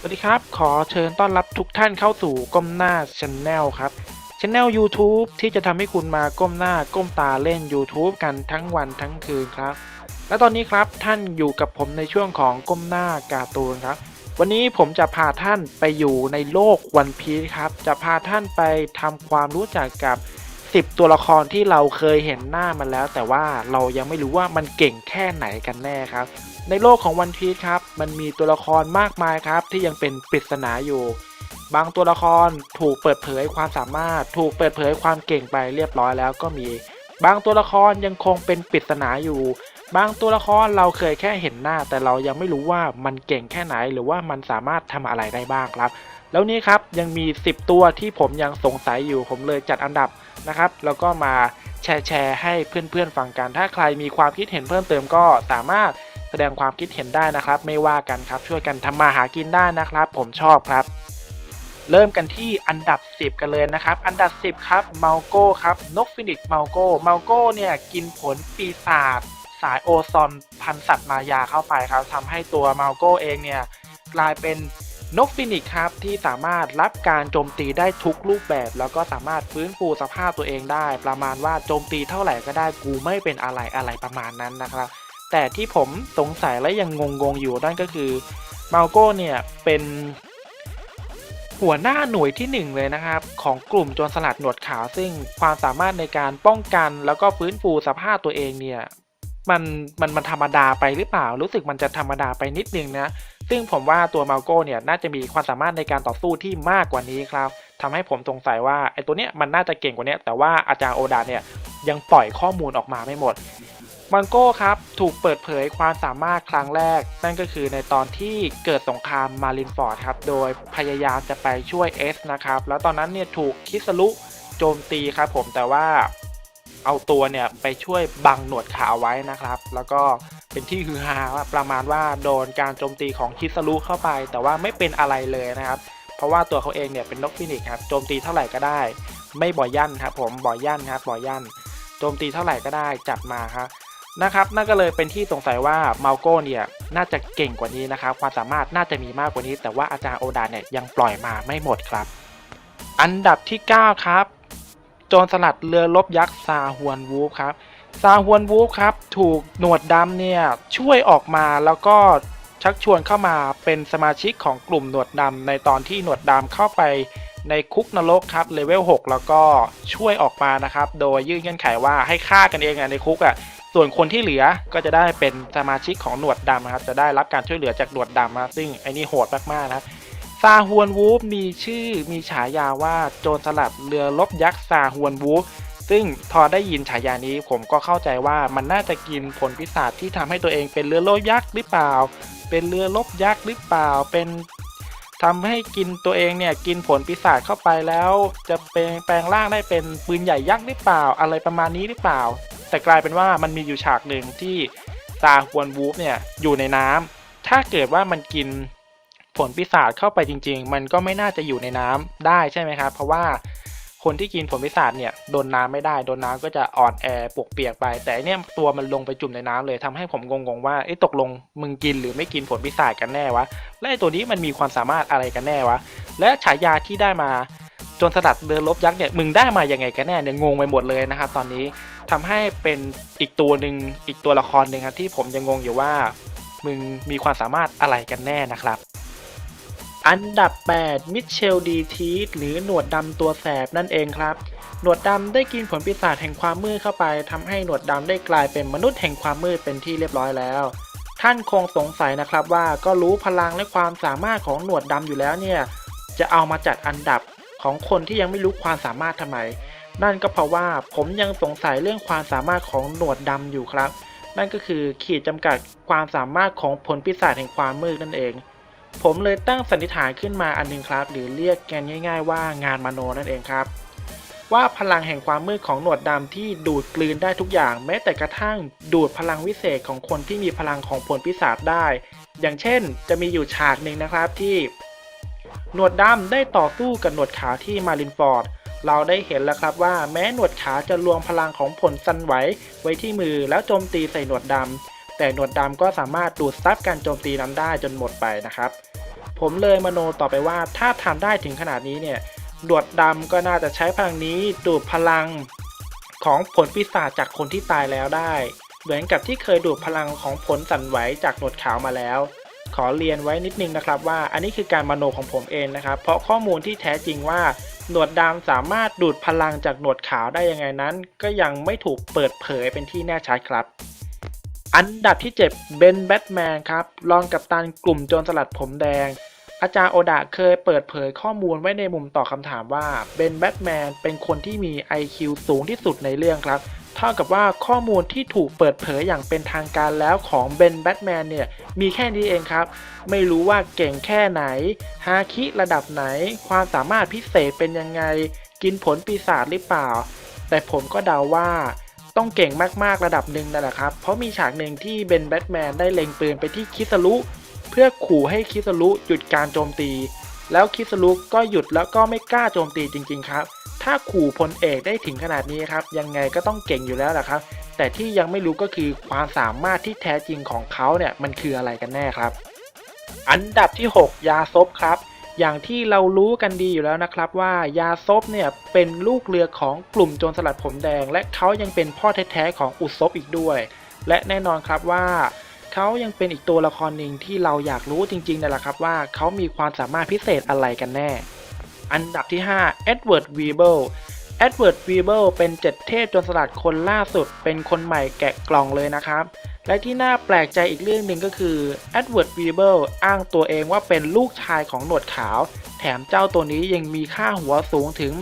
สวัสดีครับ ขอเชิญต้อนรับทุกท่านเข้าสู่ก้มหน้าช n แนลครับช n แนล YouTube ที่จะทำให้คุณมาก้มหน้าก้มตาเล่น YouTube กันทั้งวันทั้งคืนครับ และตอนนี้ครับท่านอยู่กับผมในช่วงของก้มหน้าการ์ตูนครับ วันนี้ผมจะพาท่านไปอยู่ในโลกวันพีชครับ จะพาท่านไปทำความรู้จักกับ 10 ตัวละครที่เราเคยเห็นหน้ามันแล้ว แต่ว่าเรายังไม่รู้ว่ามันเก่งแค่ไหนกันแน่ครับ ในโลกของวันพีชครับมันมีตัวละครมากมายครับที่ยังเป็นปริศนาอยู่ บางตัวละครถูกเปิดเผยความสามารถ ถูกเปิดเผยความเก่งไปเรียบร้อยแล้วก็มี บางตัวละครยังคงเป็นปริศนาอยู่ บางตัวละครเราเคยแค่เห็นหน้า แต่เรายังไม่รู้ว่ามันเก่งแค่ไหนหรือว่ามันสามารถทำอะไรได้บ้างครับ แล้วนี้ครับยังมี 10 ตัวที่ผมยังสงสัยอยู่ผมเลยจัดอันดับนะครับ แล้วก็มาแชร์แชร์ให้เพื่อนๆฟังกันถ้าใครมีความคิดเห็นเพิ่มเติมก็สามารถ แสดงความคิดเห็นได้นะครับ ไม่ว่ากันครับช่วยกันทำมาหากินได้นะครับ ผมชอบครับ เริ่มกันที่อันดับ 10 กันเลยนะครับ อันดับ 10 ครับเมาโก้ครับนกฟินิกเมาโก้เมาโก้เนี่ยกินผลปีศาจสายโอซอนพันสัตว์มายาเข้าไปครับทำให้ตัวเมาโก้เองเนี่ยกลายเป็นนกฟินิกส์ครับที่สามารถรับการโจมตีได้ทุกรูปแบบ แล้วก็สามารถฟื้นฟูสภาพตัวเองได้ ประมาณว่าโจมตีเท่าไหร่ก็ได้กูไม่เป็นอะไรอะไรประมาณนั้นนะครับ แต่ที่ผมสงสัยและยังงงๆอยู่นั่นก็คือเมาโก้เนี่ยเป็นหัวหน้าหน่วยที่หนึ่งเลยนะครับ ของกลุ่มโจรสลัดหนวดขาว ซึ่งความสามารถในการป้องกันแล้วก็ฟื้นฟูสภาพตัวเองเนี่ยมันมันมันธรรมดาไปหรือเปล่า รู้สึกมันจะธรรมดาไปนิดนึงนะ ซึ่งผมว่าตัวมาโก้เนี่ยน่าจะมีความสามารถในการต่อสู้ที่มากกว่านี้ครับทำให้ผมสงสัยว่าไอ้ตัวเนี้ยมันน่าจะเก่งกว่านี้แต่ว่าอาจารย์โอดาเนี่ยยังปล่อยข้อมูลออกมาไม่หมด มังโก้ครับ ถูกเปิดเผยความสามารถครั้งแรก นั่นก็คือในตอนที่เกิดสงครามมารินฟอร์ดครับ โดยพยายามจะไปช่วยเอสนะครับ แล้วตอนนั้นเนี่ยถูกคิสลุโจมตีครับผมแต่ว่าเอาตัวเนี่ยไปช่วยบังหนวดขาวไว้นะครับ แล้วก็เป็นที่ฮือฮาประมาณว่าโดนการโจมตีของคิสลุเข้าไป แต่ว่าไม่เป็นอะไรเลยนะครับเพราะว่าตัวเขาเองเนี่ยเป็นนกฟินิกส์ครับโจมตีเท่าไหร่ก็ได้ ไม่บ่อยยั่นครับผมบ่อยยั่นครับบ่อยยั่นโจมตีเท่าไหร่ก็ได้จัดมาครับ นะครับนั่นก็เลยเป็นที่สงสัยว่าเมาโก้เนี่ยน่าจะเก่งกว่านี้นะครับ ความสามารถน่าจะมีมากกว่านี้ แต่ว่าอาจารย์โอดาเนี่ยยังปล่อยมาไม่หมดครับ อันดับที่ 9 ครับ โจรสลัดเรือรบยักษ์ซาฮวนวูฟครับซาฮวนวูฟครับ ถูกหนวดดำเนี่ยช่วยออกมาแล้วก็ชักชวนเข้ามาเป็นสมาชิกของกลุ่มหนวดดำในตอนที่หนวดดำเข้าไปในคุกนรกครับเลเวล6แล้วก็ช่วยออกมานะครับ โดยยื่นเงื่อนไขว่าให้ฆ่ากันเองอในคุกอะ ส่วนคนที่เหลือก็จะได้เป็นสมาชิกของหนวดดำนะครับ จะได้รับการช่วยเหลือจากหนวดดำนะซึ่งไอ้นี่โหดมากๆนะครับซาฮวนวูฟมีชื่อมีฉายาว่าโจรสลัดเรือรบยักษ์ซาฮวนวูฟซึ่งพอได้ยินฉายานี้ผมก็เข้าใจว่ามันน่าจะกินผลพิศาจที่ทำให้ตัวเองเป็นเรือรบยักษ์หรือเปล่า เป็นเรือรบยักษ์หรือเปล่า เป็นทำให้กินตัวเองเนี่ยกินผลปีศาจเข้าไปแล้ว จะเป็นแปลงร่างได้เป็นปืนใหญ่ยักษ์หรือเปล่า อะไรประมาณนี้หรือเปล่า แต่กลายเป็นว่ามันมีอยู่ฉากหนึ่งที่ซาฮวนวูฟเนี่ยอยู่ในน้ำถ้าเกิดว่ามันกินผลปีศาจเข้าไปจริง ๆ มันก็ไม่น่าจะอยู่ในน้ำได้ใช่ไหมครับ เพราะว่าคนที่กินผลปีศาจเนี่ยโดนน้ำไม่ได้โดนน้ำก็จะอ่อนแอปวกเปียกไป แต่อันเนี่ยตัวมันลงไปจุ่มในน้ำเลยทำให้ผมงงๆว่าเอ๊ะตกลงมึงกินหรือไม่กินผลปีศาจกันแน่วะและไอ้ตัวนี้มันมีความสามารถอะไรกันแน่วะและฉายาที่ได้มา จนสลัดเรือรบยักษ์เนี่ยมึงได้มายังไงกันแน่เนี่ยงงไปหมดเลยนะครับตอนนี้ทำให้เป็นอีกตัวหนึ่งอีกตัวละครหนึ่งครับที่ผมยังงงอยู่ว่า มึงมีความสามารถอะไรกันแน่นะครับอันดับ 8 มิเชลดีทีสหรือหนวดดำตัวแสบนั่นเองครับ หนวดดำได้กินผลปีศาจแห่งความมืดเข้าไปทำให้หนวดดำได้กลายเป็นมนุษย์แห่งความมืดเป็นที่เรียบร้อยแล้ว ท่านคงสงสัยนะครับว่าก็รู้พลังและความสามารถของหนวดดำอยู่แล้วเนี่ย จะเอามาจัดอันดับ ของคนที่ยังไม่รู้ความสามารถทำไม นั่นก็เพราะว่าผมยังสงสัยเรื่องความสามารถของหนวดดำอยู่ครับ นั่นก็คือขีดจำกัดความสามารถของผลปีศาจแห่งความมืดนั่นเอง ผมเลยตั้งสันนิษฐานขึ้นมาอันหนึงครับ หรือเรียกกันง่าย ๆ ว่างานมโนนั่นเองครับ ว่าพลังแห่งความมืดของหนวดดำที่ดูดกลืนได้ทุกอย่าง แม้แต่กระทั่งดูดพลังวิเศษของคนที่มีพลังของผลปีศาจได้ อย่างเช่น จะมีอยู่ฉากหนึ่งนะครับที่ หนวดดำได้ต่อสู้กับหนวดขาวที่มารินฟอร์ด เราได้เห็นแล้วครับว่าแม้หนวดขาวจะรวมพลังของผลซันไหวไว้ที่มือแล้วโจมตีใส่หนวดดำแต่หนวดดำก็สามารถดูดซับการโจมตีนั้นได้จนหมดไปนะครับ ผมเลยมโนต่อไปว่าถ้าทำได้ถึงขนาดนี้เนี่ยหนวดดำก็น่าจะใช้พลังนี้ดูดพลังของผลปีศาจจากคนที่ตายแล้วได้ เหมือนกับที่เคยดูดพลังของผลสั่นไหวจากหนวดขาวมาแล้ว ขอเรียนไว้นิดนึงนะครับว่าอันนี้คือการมโนของผมเองนะครับ เพราะข้อมูลที่แท้จริงว่าหนวดดำสามารถดูดพลังจากหนวดขาวได้ยังไงนั้น ก็ยังไม่ถูกเปิดเผยเป็นที่แน่ชัดครับ อันดับที่7เบนแบทแมนครับรองกับตันกลุ่มโจรสลัดผมแดง อาจารย์โอดะเคยเปิดเผยข้อมูลไว้ในมุมตอบคำถามว่าเบนแบทแมนเป็นคนที่มี IQ สูงที่สุดในเรื่องครับ เท่ากับว่าข้อมูลที่ถูกเปิดเผยอย่างเป็นทางการแล้วของเบนแบทแมนเนี่ย มีแค่นี้เองครับ ไม่รู้ว่าเก่งแค่ไหน ฮาคิระดับไหน ความสามารถพิเศษเป็นยังไง กินผลปีศาจหรือเปล่า แต่ผมก็เดาว่าต้องเก่งมากๆระดับหนึ่งนั่นแหละครับ เพราะมีฉากหนึ่งที่เบนแบทแมนได้เล็งปืนไปที่คิสรุเพื่อขู่ให้คิสรุหยุดการโจมตี แล้วคิสรุก็หยุดแล้วก็ไม่กล้าโจมตีจริง ๆ ครับ ถ้าขู่พลเอกได้ถึงขนาดนี้ครับ ยังไงก็ต้องเก่งอยู่แล้วแหละครับ แต่ที่ยังไม่รู้ก็คือความสามารถที่แท้จริงของเขาเนี่ยมันคืออะไรกันแน่ครับ อันดับที่ 6 ยาซบครับ อย่างที่เรารู้กันดีอยู่แล้วนะครับว่ายาซบเนี่ยเป็นลูกเรือของกลุ่มโจรสลัดผมแดง และเขายังเป็นพ่อแท้ๆของอุซบอีกด้วย และแน่นอนครับว่าเขายังเป็นอีกตัวละครหนึ่งที่เราอยากรู้จริงๆนั่นแหละครับว่าเขามีความสามารถพิเศษอะไรกันแน่ อันดับที่ 5 เอ็ดเวิร์ดวีเบิลเอ็ดเวิร์ดวีเบิลเป็นเจ็ดเทพจรสลัดคนล่าสุดเป็นคนใหม่แกะกล่องเลยนะครับ และที่น่าแปลกใจอีกเรื่องหนึ่งก็คือเอ็ดเวิร์ดวีเบิลอ้างตัวเองว่าเป็นลูกชายของหนวดขาว แถมเจ้าตัวนี้ยังมีค่าหัวสูงถึง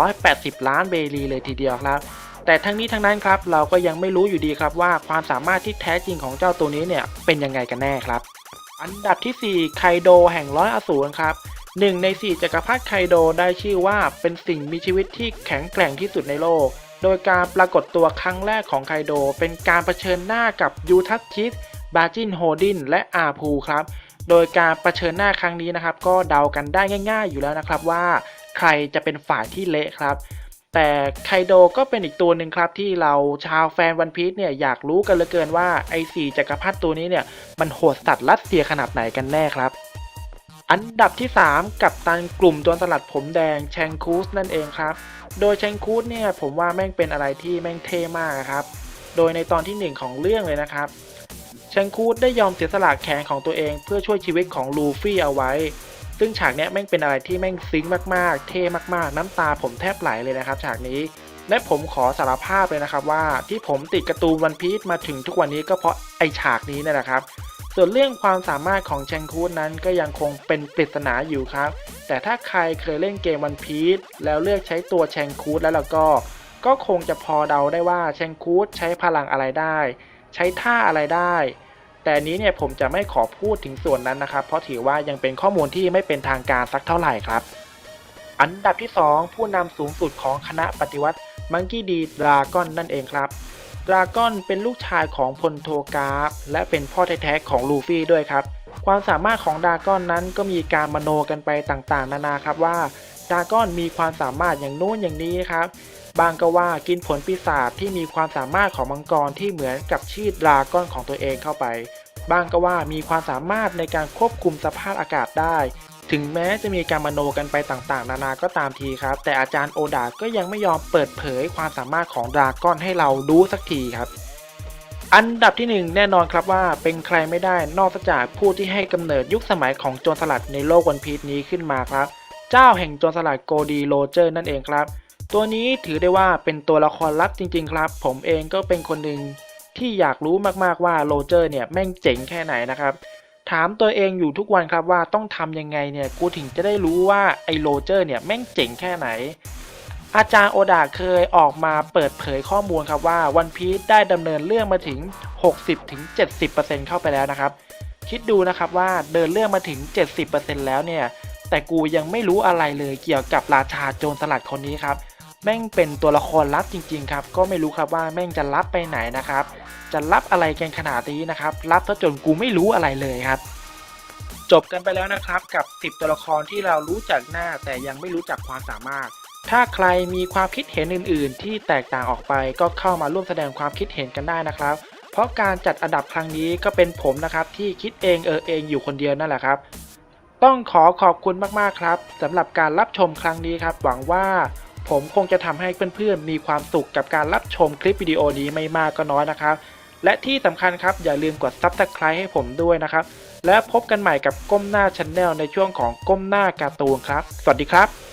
480 ล้านเบรีเลยทีเดียวครับ แต่ทั้งนี้ทั้งนั้นครับเราก็ยังไม่รู้อยู่ดีครับว่าความสามารถที่แท้จริงของเจ้าตัวนี้เนี่ยเป็นยังไงกันแน่ครับ อันดับที่4ไคโดแห่งร้อยอสูรครับ หนึ่งใน4จักรพรรดิไคโดได้ชื่อว่าเป็นสิ่งมีชีวิตที่แข็งแกร่งที่สุดในโลก โดยการปรากฏตัวครั้งแรกของไคโด เป็นการเผชิญหน้ากับยูทัสชิสบาจินโฮดิน และอาพูครับ โดยการเผชิญหน้าครั้งนี้นะครับ ก็เดากันได้ง่าย ๆ อยู่แล้วนะครับว่า ใครจะเป็นฝ่ายที่เละครับ แต่ไคโดก็เป็นอีกตัวหนึ่งครับที่เราชาวแฟนวันพีชเนี่ยอยากรู้กันเหลือเกินว่าไอ้สี่จักรพรรดิตัวนี้เนี่ยมันโหดสัตว์รัสเซียขนาดไหนกันแน่ครับ อันดับที่ 3 กับตันกลุ่มโจรสลัดผมแดงแชงคูสนั่นเองครับ โดยแชงคูสเนี่ยผมว่าแม่งเป็นอะไรที่แม่งเท่มากครับ โดยในตอนที่ 1 ของเรื่องเลยนะครับแชงคูสได้ยอมเสียสละแขนของตัวเองเพื่อช่วยชีวิตของลูฟี่เอาไว้ ซึ่งฉากนี้แม่งเป็นอะไรที่แม่งซึ้งมากๆ เท่มากๆ น้ำตาผมแทบไหลเลยนะครับ ฉากนี้และผมขอสารภาพเลยนะครับว่าที่ผมติดการ์ตูนวันพีชมาถึงทุกวันนี้ก็เพราะ ไอฉากนี้นี่แหละครับ ส่วนเรื่องความสามารถของแชงคูดนั้นก็ยังคงเป็นปริศนาอยู่ครับ แต่ถ้าใครเคยเล่นเกมวันพีชแล้วเลือกใช้ตัวแชงคูดแล้วเราก็ ก็คงจะพอเดาได้ว่าแชงคูดใช้พลังอะไรได้ ใช้ท่าอะไรได้ แต่นนี้เนี่ยผมจะไม่ขอพูดถึงส่วนนั้นนะครับ เพราะถือว่ายังเป็นข้อมูลที่ไม่เป็นทางการสักเท่าไหร่ครับ อันดับที่ 2 ผู้นำสูงสุดของคณะปฏิวัติมังกี้ดีดราก้อนนั่นเองครับ ดราก้อนเป็นลูกชายของพลโทกราฟและเป็นพ่อแท้ๆของลูฟี่ด้วยครับ ความสามารถของดราก้อนนั้นก็มีการมโนกันไปต่างๆ นานาครับว่าดราก้อนมีความสามารถอย่างนู้นอย่างนี้ครับบางก็ว่ากินผลปีศาจที่มีความสามารถของมังกรที่เหมือนกับชีดดราก้อนของตัวเองเข้าไป บางก็ว่ามีความสามารถในการควบคุมสภาพอากาศได้ ถึงแม้จะมีการมโนกันไปต่างๆ นานาก็ตามทีครับ แต่อาจารย์โอดาก็ยังไม่ยอมเปิดเผยความสามารถของดราก้อนให้เรารู้สักทีครับ อันดับที่หนึ่งแน่นอนครับว่าเป็นใครไม่ได้นอกจากผู้ที่ให้กำเนิดยุคสมัยของโจรสลัดในโลกวันพีชนี้ขึ้นมาครับ เจ้าแห่งโจรสลัดโกดีโรเจอร์นั่นเองครับ ตัวนี้ถือได้ว่าเป็นตัวละครลับจริง ๆ ครับ ผมเองก็เป็นคนหนึ่งที่อยากรู้มากๆว่าโรเจอร์เนี่ยแม่งเจ๋งแค่ไหนนะครับ ถามตัวเองอยู่ทุกวันครับว่าต้องทำยังไงเนี่ยกูถึงจะได้รู้ว่าไอ้โรเจอร์เนี่ยแม่งเจ๋งแค่ไหน อาจารย์โอดาเคยออกมาเปิดเผยข้อมูลครับว่าวันพี e ได้ดำเนินเรื่องมาถึง 60-70%เข้าไปแล้วนะครับ คิดดูนะครับว่าเดินเรื่องมาถึง 70%แล้วเนี่ย แต่กูยังไม่รู้อะไรเลยเกี่ยวกับราชาโจรสลัดคนนี้ครับ แม่งเป็นตัวละครลับจริง ๆ ครับ ก็ไม่รู้ครับว่าแม่งจะลับไปไหนนะครับ จะลับอะไรกันขนาดนี้นะครับลับซะจนกูไม่รู้อะไรเลยครับจบกันไปแล้วนะครับกับ 10 ตัวละครที่เรารู้จักหน้าแต่ยังไม่รู้จักความสามารถ ถ้าใครมีความคิดเห็นอื่น ๆ ที่แตกต่างออกไปก็เข้ามาร่วมแสดงความคิดเห็นกันได้นะครับ เพราะการจัดอันดับครั้งนี้ก็เป็นผมนะครับที่คิดเองเออเองอยู่คนเดียวนั่นแหละครับ ต้องขอขอบคุณมาก ๆ ครับสำหรับการรับชมครั้งนี้ครับ หวังว่า ผมคงจะทำให้เพื่อนๆ มีความสุขกับการรับชมคลิปวิดีโอนี้ไม่มากก็น้อยนะครับ และที่สำคัญครับอย่าลืมกด Subscribe ให้ผมด้วยนะครับ และพบกันใหม่กับก้มหน้าช n แนลในช่วงของก้มหน้าการ์ตูนครับ สวัสดีครับ